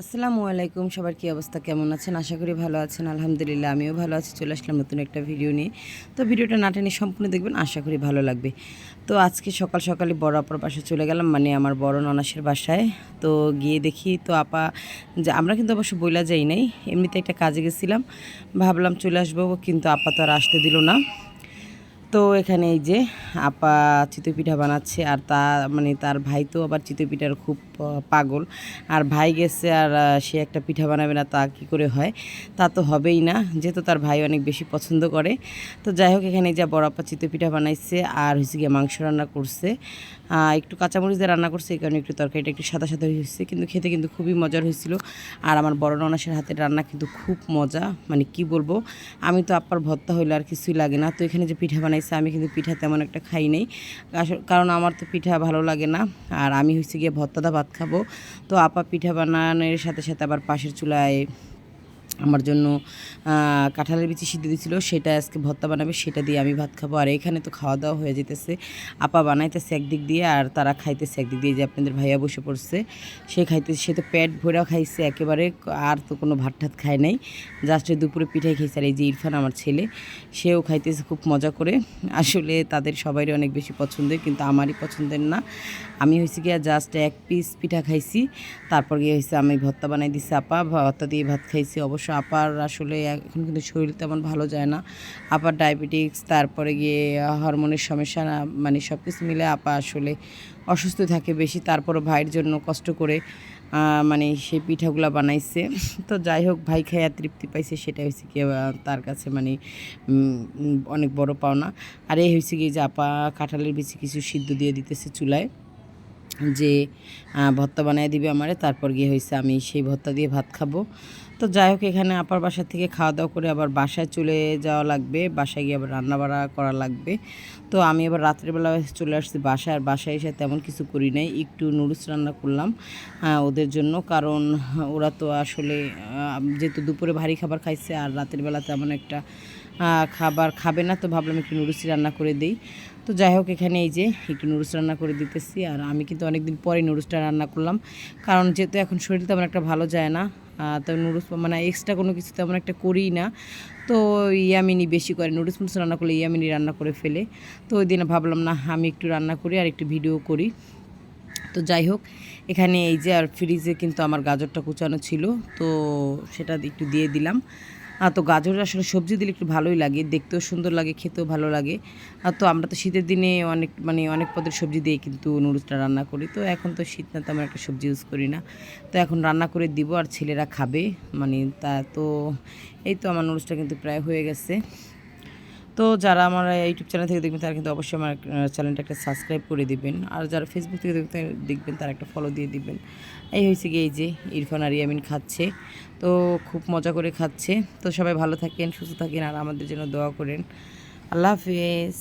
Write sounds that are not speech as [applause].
আসসালামু আলাইকুম, সবার কী অবস্থা, কেমন আছেন? আশা করি ভালো আছেন, আলহামদুলিল্লাহ, আমিও ভালো আছি, চলে আসলাম নতুন একটা ভিডিও নিয়ে। তো ভিডিওটা না টেনে সম্পূর্ণ দেখবেন, আশা করি ভালো লাগবে। তো আজকে সকাল সকালে বড় আপার বাসায় চলে গেলাম মানে আমার বড় ননাসের বাসায়। তো গিয়ে দেখি, তো আপা যে, আমরা কিন্তু অবশ্য বইলা যাই নাই, এমনিতে একটা কাজে গেছিলাম। ভাবলাম চলে আসব, কিন্তু আপা তো আর আসতে দিল না। তো এখানে এই যে আপা চিতই পিঠা বানাচ্ছে আর তা মানে তার ভাই তো আবার চিতই পিঠার খুব পাগল। আর ভাই গেছে আর সে একটা পিঠা বানাবে না, তা কি করে হয়? তা তো হবেই না, যেহেতু তার ভাই অনেক বেশি পছন্দ করে। তো যাই হোক, এখানে যা বড় আপা চিতই পিঠা বানাইছে আর হয়েছে গিয়ে মাংস রান্না করছে। একটু কাঁচামরিচ দিয়ে রান্না করছে, এই কারণে একটু তরকারিটা একটু সাদা সাদা হয়েছে কিন্তু খেতে কিন্তু খুবই মজার হয়েছিল আর আমার বড় ননাসের হাতের রান্না কিন্তু খুব মজা মানে কি বলব? আমি তো আপার ভর্তা হইলে আর কিছুই লাগে না। তো এখানে যে পিঠা বানাইছে আমি কিন্তু পিঠা তেমন একটা খাই নেই। কারণ আমার তো পিঠা ভালো লাগে না। আর আমি হচ্ছে গিয়ে ভর্তাদা ভাত খাব। তো আপা পিঠা বানানোর সাথে সাথে আবার পাশের চুলায় আমার জন্য কাঁঠালের বিচি সিদ্ধ দিয়েছিল, সেটা আজকে ভর্তা বানাবে, সেটা দিয়ে আমি ভাত খাব। আর এখানে তো খাওয়া দাওয়া হয়ে যেতেছে। আপা বানাইতেছে একদিক দিয়ে আর তারা খাইতেছে একদিক দিয়ে। যে আপনাদের ভাইয়া বসে পড়ছে, সে খাইতেছে, সে তো পেট ভরা খাইছে একেবারে, আর তো কোনো ভাত ঠাত খায় নাই। জাস্ট দুপুরে পিঠাই খাইছে। আর এই যে ইরফান আমার ছেলে, সেও খাইতেছে খুব মজা করে। আসলে তাদের সবারই অনেক বেশি পছন্দের, কিন্তু আমারই পছন্দের না। আমি হয়েছে গিয়া জাস্ট এক পিস পিঠা খাইছি। তারপর গিয়ে হয়েছে আমি ভর্তা বানাই দিছি আপা, ভর্তা দিয়ে ভাত খাইছি অবশ্য আপার আসলে এখন কিন্তু শরীর তেমন ভালো যায় না। আপার ডায়াবেটিক্স তারপরে গিয়ে হরমোনের সমস্যা মানে সব কিছু মিলে আপা আসলে অসুস্থ থাকে বেশি। তারপরও ভাইয়ের জন্য কষ্ট করে মানে সেই পিঠাগুলো বানাইছে। [laughs] তো যাই হোক, ভাই খাইয়া তৃপ্তি পাইছে সেটা হয়েছে কি তার কাছে মানে অনেক বড় পাওনা। আর এই হয়েছে কি যে আপা কাঁঠালের বেশি কিছু সিদ্ধ দিয়ে দিতেছে চুলায়। যে ভত্তা বানিয়ে দিবে আমারে, তারপর গিয়ে হয়েছে আমি সেই ভত্তা দিয়ে ভাত খাব। তো যাই হোক, এখানে আপার বাসা থেকে খাওয়া দাওয়া করে আবার বাসায় চলে যাওয়া লাগবে, বাসায় গিয়ে আবার রান্না বাড়া করা লাগবে। তো আমি আবার রাত্রেবেলা চলে আসছি বাসায়, আর বাসায় এসে তেমন কিছু করি নাই, একটু নুডলস রান্না করলাম ওদের জন্য। কারণ ওরা তো আসলে যেহেতু দুপুরে ভারী খাবার খাইছে, আর রাতের বেলা তেমন একটা খাবার খাবে না, তো ভাবলাম একটু নুডলসই রান্না করে দিই। তো যাই হোক, এখানে এই যে একটু নুডলস রান্না করে দিতেছি, আর আমি কিন্তু অনেকদিন পরে নুডলসটা রান্না করলাম। কারণ যেহেতু এখন শরীর তেমন একটা ভালো যায় না তো নুডলস মানে এক্সট্রা কোনো কিছু তেমন একটা করি না। তো ইয়ামিনি বেশি করে, নুডলস মুডলস রান্না করলে ইয়ামিনি রান্না করে ফেলে। তো ওই দিনে ভাবলাম, না, আমি একটু রান্না করি আর একটু ভিডিও করি। তো যাই হোক, এখানে এই যে আর ফ্রিজে কিন্তু আমার গাজরটা কুচানো ছিল, তো সেটা একটু দিয়ে দিলাম। তো গাজর আসলে সবজি দিলে একটু ভালোই লাগে, দেখতেও সুন্দর লাগে, খেতেও ভালো লাগে। আর তো আমরা তো শীতের দিনে অনেক মানে অনেক পদের সবজি দিয়ে কিন্তু নুডলসটা রান্না করি। তো এখন তো শীত না, তো আমরা একটা সবজি ইউজ করি না। তো এখন রান্না করে দিব আর ছেলেরা খাবে মানে তা তো, এই তো আমার নুডলসটা কিন্তু প্রায় হয়ে গেছে। তো যারা আমার ইউটিউব চ্যানেল থেকে দেখবেন, তারা কিন্তু অবশ্যই আমার চ্যানেলটা একটা সাবস্ক্রাইব করে দিবেন। আর যারা ফেসবুক থেকে দেখতে দেখবেন, তারা একটা ফলো দিয়ে দিবেন। এই হয়েছে গিয়ে এই যে ইরফান আর ইয়ামিন খাচ্ছে। তো খুব মজা করে খাচ্ছে। তো সবাই ভালো থাকেন, সুস্থ থাকেন, আর আমাদের জন্য দোয়া করেন। আল্লাহ হাফিজ।